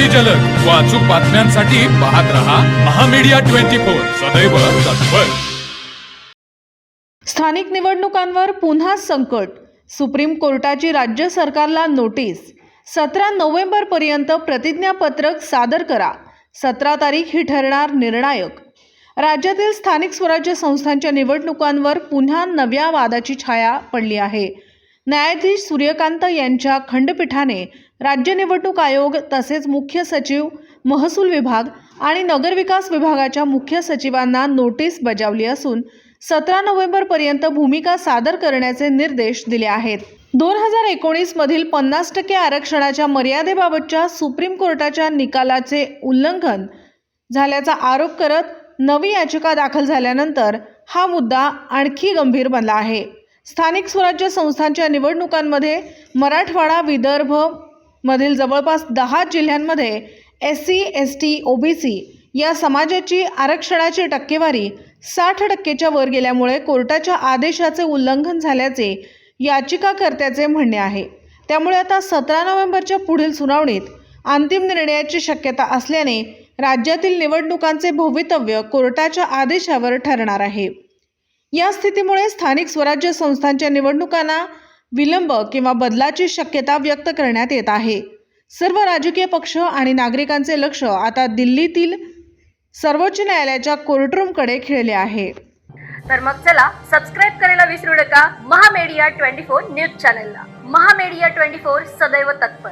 अति जलद. व अचूक बातम्यांसाठी पाहत रहा महामीडिया ट्वेंटी फोर. सदैव तत्पर. स्थानिक निवडणुकांवर पुन्हा संकट. सुप्रीम कोर्टाची राज्य सरकारला नोटीस. सतरा नोव्हेंबरपर्यंत प्रतिज्ञापत्रक सादर करा. सतरा तारीख ही ठरणार निर्णायक. राज्यातील स्थानिक स्वराज्य संस्थांच्या निवडणुकांवर पुन्हा नव्या वादाची छाया पडली आहे. न्यायाधीश सूर्यकांत यांच्या खंडपीठाने राज्य निवडणूक आयोग तसेच मुख्य सचिव महसूल विभाग आणि नगरविकास विभागाच्या मुख्य सचिवांना नोटीस बजावली असून सतरा नोव्हेंबरपर्यंत भूमिका सादर करण्याचे निर्देश दिले आहेत. दोन हजार एकोणीसमधील पन्नास टक्के आरक्षणाच्या मर्यादेबाबतच्या सुप्रीम कोर्टाच्या निकालाचे उल्लंघन झाल्याचा आरोप करत नवी याचिका दाखल झाल्यानंतर हा मुद्दा आणखी गंभीर बनला आहे. स्थानिक स्वराज्य संस्थांच्या निवडणुकांमध्ये मराठवाडा विदर्भ मधील जवळपास दहा जिल्ह्यांमध्ये S C S T O B C या समाजाची आरक्षणाची टक्केवारी साठ टक्केच्या वर गेल्यामुळे कोर्टाच्या आदेशाचे उल्लंघन झाल्याचे याचिकाकर्त्याचे म्हणणे आहे. त्यामुळे आता सतरा नोव्हेंबरच्या पुढील सुनावणीत अंतिम निर्णयाची शक्यता असल्याने राज्यातील निवडणुकांचे भवितव्य कोर्टाच्या आदेशावर ठरणार आहे. या स्थितीमुळे स्थानिक स्वराज्य संस्थांच्या निवडणुकांना विलंब किंवा बदलाची शक्यता व्यक्त करण्यात येत आहे. सर्व राजकीय पक्ष आणि नागरिकांचे लक्ष आता दिल्लीतील सर्वोच्च न्यायालयाच्या कोर्टरूमकडे खिळले आहे. तर मग चला सबस्क्राईब करायला विसरू नका. महामेडिया ट्वेंटी फोर न्यूज चॅनलला. महामेडिया ट्वेंटी फोर सदैव तत्पर.